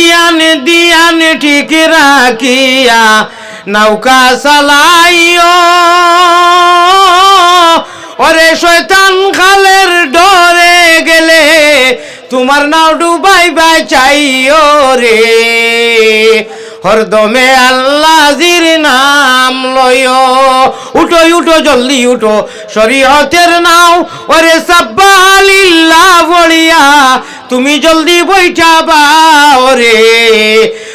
ইয়ান দিয়ান ঠিক রাখিয়া নৌকা চালাইও। ওরে শয়তান খালের ডরে গেলে তোমার নাও ডুবাই বাই চাইও রে। হরদমে আল্লাহির নাম লয় উঠো উঠো, জলদি উঠো। শরীয়তের নাও ওরে সাব্বালিল্লাহ বলিয়া তুমি জলদি বইটা বাও রে।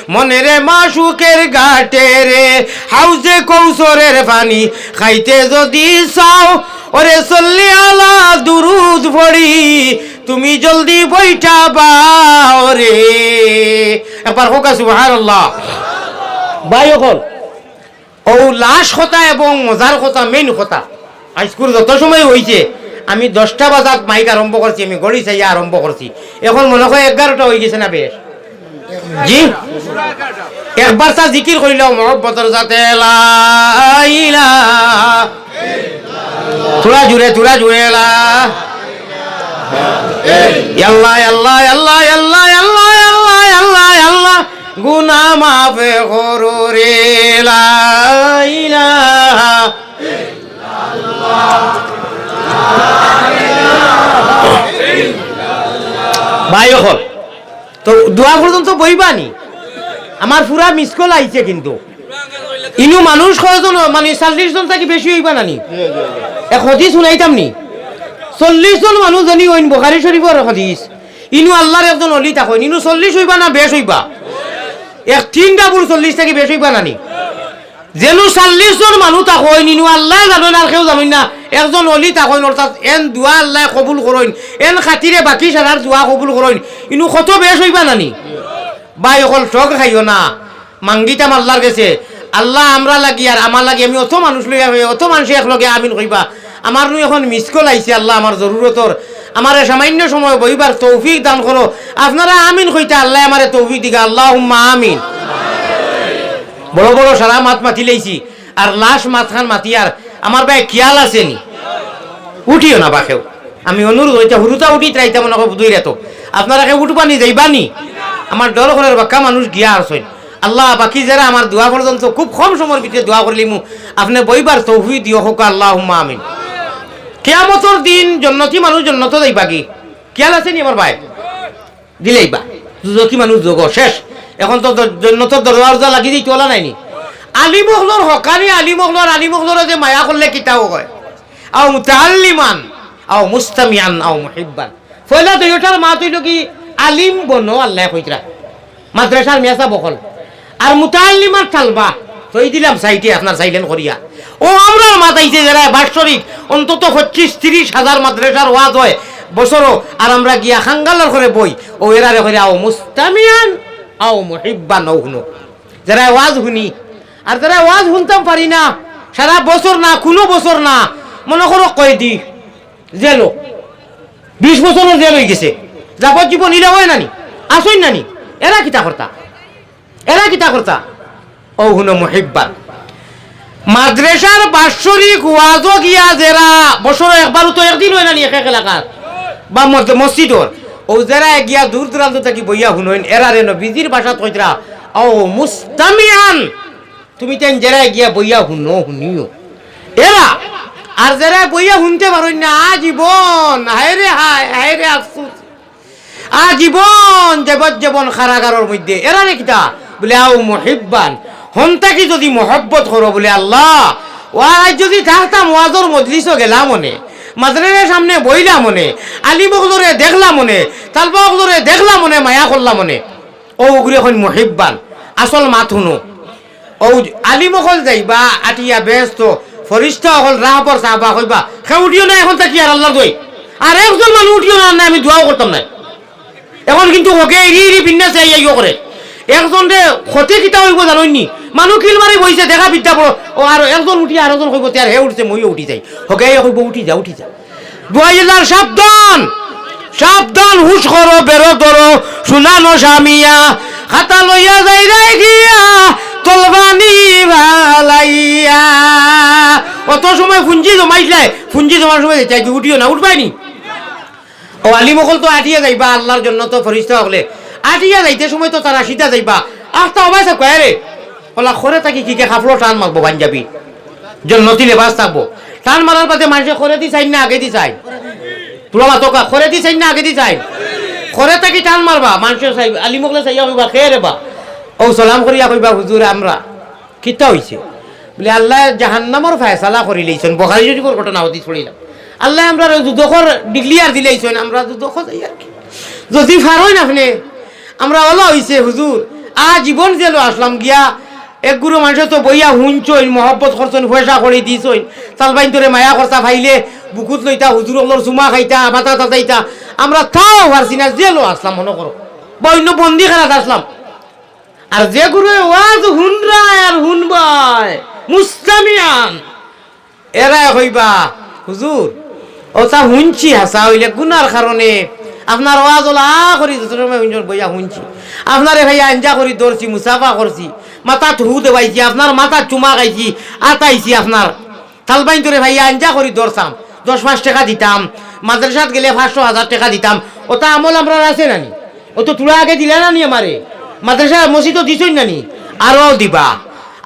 মনে রে মাসুকের ঘাটে রে হাউজে কৌশরের পানি খাইতে যদি চাও ওরে চল্লি আলা দুরুদ পড়ি তুমি জলদি বইটা বাও রে। একবার হোক সুবহানাল্লাহ। ভাই অকল। ও লাশ কথা এবং মজার কথা মেইন কথা। হাইস্কুল যত সময় হয়েছে আমি দশটা বাজাত মাইক আরম্ভ করছি আমি গড়ি চাই আরম্ভ করছি এখন মনে হয় এগারোটা হয়ে গেছে না বেশ? জি? একবার তা জিকির করিলাম মহব্বতর যাতে থোড়া জুড়ে থোড়া জুড়ে লা। আল্লাহ আল্লাহ আল্লাহ আল্লাহ আল্লাহ আল্লাহ আল্লাহ গুনা মাফে করো ভাই হল। তো দোয়া পর্যন্ত বইবানি আমার পুরা মিস কল আইছে কিন্তু। ইনু মানুষ কয়জন মানে চল্লিশ জন থাকি বেশি হইবা নানি এক হদিস শুনাইতাম নি? চল্লিশ জন মানুষ জানি ওইন বখারি শরীফর হদিস ইনু আল্লাহর একজন অলি থাকো ইনু চল্লিশ হইবা না বেশ হইবা? এক তিনটা বুড় চল্লিশ থাকি বেশ হইবা নানি যেন চল্লিশ জন মানুষ থাকো ইনু আল্লাহ জানেন আর কেউ জানেন না। একজন অলি থাকো অর্থাৎ এন দোয়া আল্লাহ কবুল করইন এন খাতিরে বাকি সারার দোয়া কবুল করইন ইনু কত বেশ হইবা নানি? বাই, অকল ঠক খাইও না। মাঙ্গিতাম আল্লাহর গেছে। আল্লাহ আমরা লাগি আর আমার লাগি, আমি অত মানুষ লইয়া হই অত মানুষ একলগে আমিন কইবা আমার নু এখন মিস কল আইছে আল্লাহ আমার জরুরতর আমার সামান্য সময় বইবার তৌফিক দান করো আপনারা আমিন কইতা, আল্লাহ আমারে তৌফিক দিগা। আল্লাহ আমিন। বড় বড় সারা মাত মাতি লাইছি। আর লাশ মাতখান মাতি আর আমার ভাই খেয়াল আছে নি। উঠিও না বাকেও আমি অনুরোধ হইতে হুরুতা উঠি ত্রাইতে মনে করো দুই রেতো আপনারা কেউ উঠবানি যাইবানি আমার ডর করে বাক্কা মানুষ গিয়া আসেন আল্লাহ বাকি যারা আমার দোয়া পর্যন্ত খুব কম সময়ের ভিতরে দোয়া করলি মু আপনি বইবার তৌফি দিও হোক আল্লাহ আমিন। কেয়ামতর দিন জন্নতি মানুষ জন্নত যাইবা কি? খেয়াল আছে নি আমার ভাই? দিলেইবা দুজকি মানুষ যোগ শেষ। এখন তো জন্নতর দরজা লাগি দিই তোলা নাইনি। আলিমহলর হকানি আলিমহলর আলিমহলর যে মায়া করলে কিতাও হয় আও মুতাল্লিমান আও মুস্তামিয়ান আও মুহিব্বান। ফয়লা দুইটার মা তুইল কি আলিম বনো, আল্লাহ কইতরা মাদ্রাসার মেসা বকল। আর মুতাল্লিমার ঠালবা তৈ দিলাম সাইটে আপনার সাইলেন করিয়া। ও আমরা মাতাইছে যারা বাৎসরিক অন্তত পঁচিশ তিরিশ হাজার মাদ্রাসার ওয়াজ হয়। বছরও আর আমরা গিয়া খাঙ্গালার করে বই। ও এরারে করে আও মুস্তামিয়ান আও মুহিব্বান ও হুনো যারা ওয়াজ শুনি, আর যারা ওয়াজ শুনতাম পারি না, সারা বছর না, কোনো বছর না, মনে করো কয়দি জেলো বিশ বছরের জেল হয়ে গেছে। যাবজ্জীবন নিলে হয় নানি আসই নানি, এরা কিতা কর্তা? এরা কিতা কর্তা? ও হুনো মুহিব্বান মাদ্রাসার বাৎসরিক ওয়াজ গিয়া যারা বছর একবারও তো একদিন হয় নানি, এক এলাকাত বা মসজিদর। ও গিয়া দূর দূরান্ত থাকি বইয়া শুনইন, এরা রেন বিজির ভাষাত কইতরা ও মুস্তামিয়ান, তুমি তেন যারা গিয়া বইয়া শুনো, শুনিও। এরা, আর যারা বইয়া শুনতে পারই না আ আজীবন হায় রে হায় হায় রে আফসুস, আজীবন যাবজ্জীবন কারাগারের মধ্যে। এরা রে কিতা, বলে, আও মহিব্বান হন্তাকি যদি মহব্বত করো? বলে, আল্লাহ ও আজ যদি থাকতাম, ওয়াজর মজলিসও গেলাম মনে মাদ্রাসার সামনে বইলাম মনে আলিমগলরে দেখলাম মনে তালবাগলরে দেখলাম মনে, মায়া করলাম মনে। ও উগরে এখন মহিব্বান আসল মাত শুনো। ও আলিমকল যাইবা, আটিয়া ব্যস্ত, ফরিস্তা অকল রাহ পর চাহবা কইবা সে উঠিও না, এখন তাকি আর আল্লাহ দই। আর একজন মানুষ উঠিও না আমি দোয়াও করতাম না এখন কিন্তু হকে এরি এরি বিন্যাস আইও করে। একজন রে ক্ষতি কিতা হইব জানইনি। মানুহ কিল মারি বইছে দেখা বিদ্যা পড়ো ও আর একজন উঠি আর একজন কইব তার হে উঠছে মইও উঠি যাই। হকে কইব উঠি যা উঠি যা। দুয়াইলার সাবধান সাবধান হুশ করো বেরো ধরো শুনানো স্বামিয়া। খাতা লইয়া যাই রে গিয়া তলবানি ভালাইয়া। অত সময় ফুঞ্জি জমাইছিলে, ফুঞ্জি জমার সময় চাই উঠিও না উঠবাই নি। ও আলিমকল তো আটিয়ে যাইবা আল্লাহর জন্য তো ফরিস্তা হলে আটিয়া যাইতে সময় তো তারা সিধা যাইবা। আস্তা অবাইসা কয়ে রে ওলা খরে থাকি কি কে খাফলো টান মারবো পাঞ্জাবি। জন্নতি লেবাস থাকব টান মারার পাতে মানুষে খরে দি চাই না আগে দি চাই তোলা মাতকা খরে দি চাই না আগে দি চাই খরে থাকি টান মারবা মানুষের চাই আলিমকলে চাইয়া কইবা খেয়ে রেবা ও সালাম করিয়া কইবা হুজুর আমরা। কিতা হইছে বলে, আল্লাহ জাহান্নামর ফায়সালা করি লইছেন বখারি শরীফের ঘটনা হতি ছড়িলাম আল্লাহ আমরা দুদখর ডিক্লিয়ার দিলেইছেন আমরা দুদখ যাই আর কি? যদি ফারই না আপনি আমরা ওলা হইছে, হুজুর। আ জীবন জেলো আসলাম গিয়া। এক গুরু মানুষ তো বইয়া হুঞ্চইন মহব্বত করছেন পয়সা করে দিছইন। তালবাইন তোরে মায়া খরচা ফাইলে বুকুত লইতা হুজুর ওলর চুমা খাইতা মাথা তাতাইতা আমরা তাও পারছি না জেলো আসলাম, মনে করো বা অন্য বন্দি খেলাত আসলাম। আর যে গুরু ওয়াজ হুনরায় আর হুনবাই মুস্তামিয়ান এরা হইবা হুজুর ও তা হুনছি হাসা হইলে গুনার কারণে আপনার ওয়াজ ওলা করি বইয়া হুনছি আপনারে ভাইয়া আঞ্জা করি, ধরছি, মুসাফা করছি, মাথা ধু দেবাইছি আপনার মাথা চুমা খাইছি, আতাইছি আপনার। তালবাইন তোরে ভাইয়া আঞ্জা করি, ধরছাম, দশ পাঁচ টাকা দিতাম, মাদ্রাসাত গেলে পাঁচশো হাজার টাকা দিতাম। ওটা আমল আমরা আছে নানি? ও তো তুলা আগে দিলে নানি আমারে? মাদ্রাসা মসজিদও দিছই নানি? আরও দিবা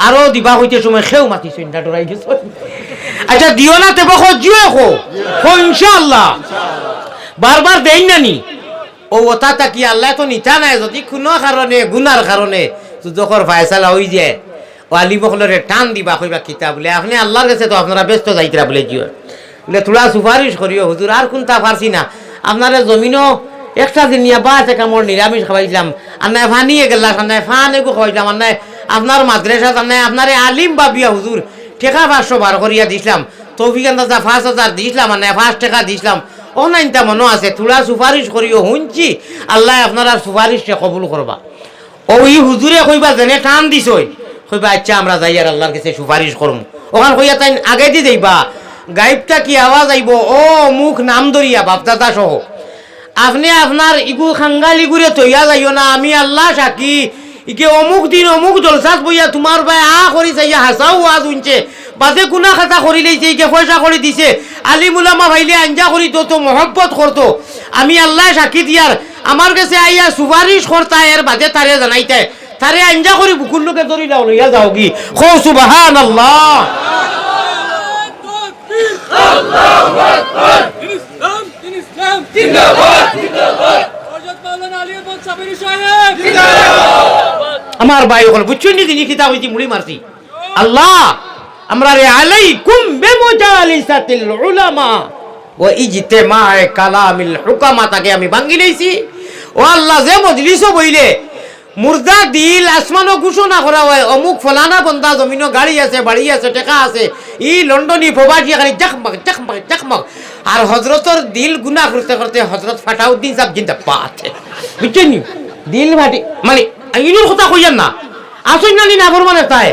আরও দিবা, হইতে সময় খেও মাতিছই না ডরাই গেছ। আচ্ছা দিও না তেব খো ইনশাআল্লাহ। বারবার দেই নানি ও ওটা তাকি আল্লাহ তো নিতা নাই, যদি কোনো কারণে গুনার কারণে যখন ফায়সালা হই যায়, ও আলি বকলরে টান দিবা, কইবা কিতা বলে, আপনি আল্লাহর কাছে তো আপনারা ব্যস্ত যাইতরা বলে জিও বলে তোরা সুপারিশ করিও হুজুর আর কোনটা পারছি না? আপনারা জমিনও একটা দিন নিয়ে, বা থেকে মোর নিরামিষ খাওয়াইছিলাম আর নাই ফানিয়ে গেলাম আর নাই ফান এগো খাওয়াইছিলাম আর নাই আপনার মাদ্রাসা আর নাই আপনার আলিম বাবিয়া হুজুর টেকা পাঁচশো বার করিয়া দিছিলাম, তৌফিক আন্দাজা পাঁচ হাজার দিছিলাম আর নাই পাঁচ টাকা দিছিলাম অনাইনটা মনে আছে তোরা সুপারিশ করিও, শুনছি। আল্লাহ আপনারা সুপারিশে কবুল করবা। ও ই হুজুরে কইবা, যেনে টান দিছই কইবা আচ্ছা আমরা যাই আর আল্লাহর কাছে সুপারিশ করম। ওখান কইয়া তাই আগে দি যাইবা গাইবটা কি আওয়াজ আইব? ও, মুখ নাম ধরিয়া, বাপদাদা সহ। আপনি আপনার ইগু খাঙ্গাল ইগুরে তৈয়া যাইও না, আমি আল্লাহ সাকি ইকে অমুক দিন অমুক জলসাত বইয়া তোমার ভাই আ করি চাইয়া হাসাও আজ উনছে বাদে গুনা খাতা করি লইছে ইকে পয়সা করে দিছে। আলিমুলামা ভাইলে আঞ্জা করি তো মহব্বত করতো আমি আল্লাহ সাক্ষী দিয়ার আমার কাছে আইয়া সুপারিশ করতা এর বাদে তারে জানাইতে তারে আঞ্জা করি বুকুর লোকে ধরি যাও লইয়া যাও কি? আল্লাহ আমার ভাই বুঝছেন নি তিনি কিতাব হইতে মুড়ি মারছি। আল্লাহ! আমরা রে আলাইকুম বেমুজালিসাতিল উলামা। ও ইজতিমায়ে কালামিল হুকামা, তাকে আমি ভাঙ্গি লইছি ও আল্লাহ, যে মজলিস বইলে, মুর্দা, দিল, আসমানও ঘোষণা করা হয়, অমুক ফলানা বন্দা, জমিনও গাড়ি আছে, বাড়ি আছে, টেকা আছে, ই লন্ডনী প্রবাসী খালি জাকমাক জাকমাক জাকমাক আর হজরতর দিল গুনা করতে করতে হজরত ফাটাউদ্দিন সাহেব জিন্দা পাচ্ছে বুঝছেন নি? দিল ভাটি মানে ইনুর কথা কইয়ান না। আসুন না নি না মানে তাই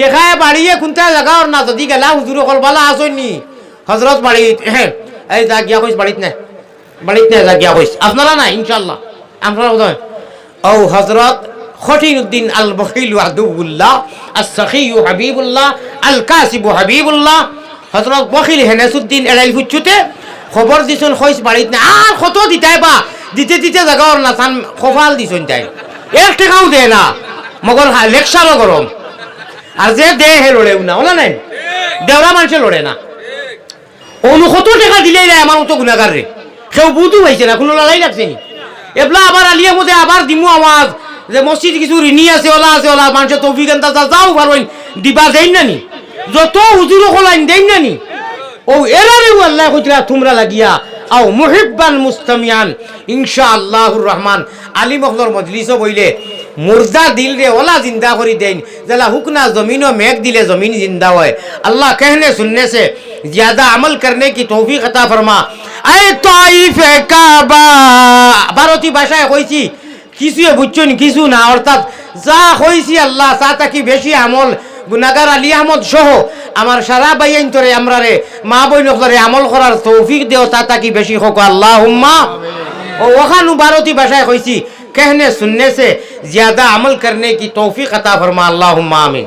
টেকায় বাড়িয়ে কোনটা জায়গার না, যদি গেলা হুজুর অকল বালা আসুন হজরত বাড়ি হ্যাঁ এই যা গিয়া কইস বাড়িত না বাড়িত না যা গিয়া কইস। আপনারা না ইনশাল্লাহ আপনারা বোধহয় ও হজরত খটিন উদ্দিন আল বখিল আদুবুল্লাহ আল সখিউ হাবিবুল্লাহ আল কাসিবু হাবিবুল্লাহ। হজরত বখিল হেনেসুদ্দিন এড়াইল ফুচুতে খবর দিছুন খইস বাড়িত না। আর কত দিতাই বা, দিতে দিতে জাগাওর না, চান খফাল দিছুন তাই। এক টাকাও দে না। মগর লেকচারও গরম আর যে দে হে লড়েও না ওলা নাই? দেওয়া মানুষে লড়ে না। অনু কত টাকা দিলেই নাই আমার মতো গুণাগার রে কেউ বুধু হয়েছে না, কোনো লড়াই লাগছে নি? এবলা আবার আলিয়া মধ্যে আবার দিমু আওয়াজ যে মসজিদ কিছু ঋণী আছে, ওলা আছে, ওলা মানুষের তৌফিক আন্তা যাও পারবেন দিবা দেন না নি? যত হুজুর খোলাইন দেন না নি? ও এরারেও আল্লাহ কইতরা তোমরা লাগিয়া, আও মুহিব্বান মুস্তামিয়ান, ইনশাআল্লাহুর রহমান। আলী মখলর মজলিসও বইলে মুর্দা দিল রে ওলা জিন্দা করি দেন জেলা হুকনা जमीन मेघ दिले जमीन जिंदा होए अल्लाह कहने सुनने से ज्यादा अमल करने की तौफीक अता फरमा আয় তাইফে কাবা ভারতী ভাষায় কইছি কিছু বুঝছো নি কিছু না অর্থাৎ যা কইছি আল্লাহ তা তাকি বেশি আমল গুনাগার আলী আহমদ সহ আমার সারা বাইন তোরে আমরা রে মা বই নকলে আমল করার তৌফিক দেও তা তাকি বেশি হোক আল্লাহ হুম্মা ও ওখানু ভারতী ভাষায় কইছি कहने सुनने से ज़्यादा अमल करने की तोफ़ी अता फरमा अल्लाह आमीन।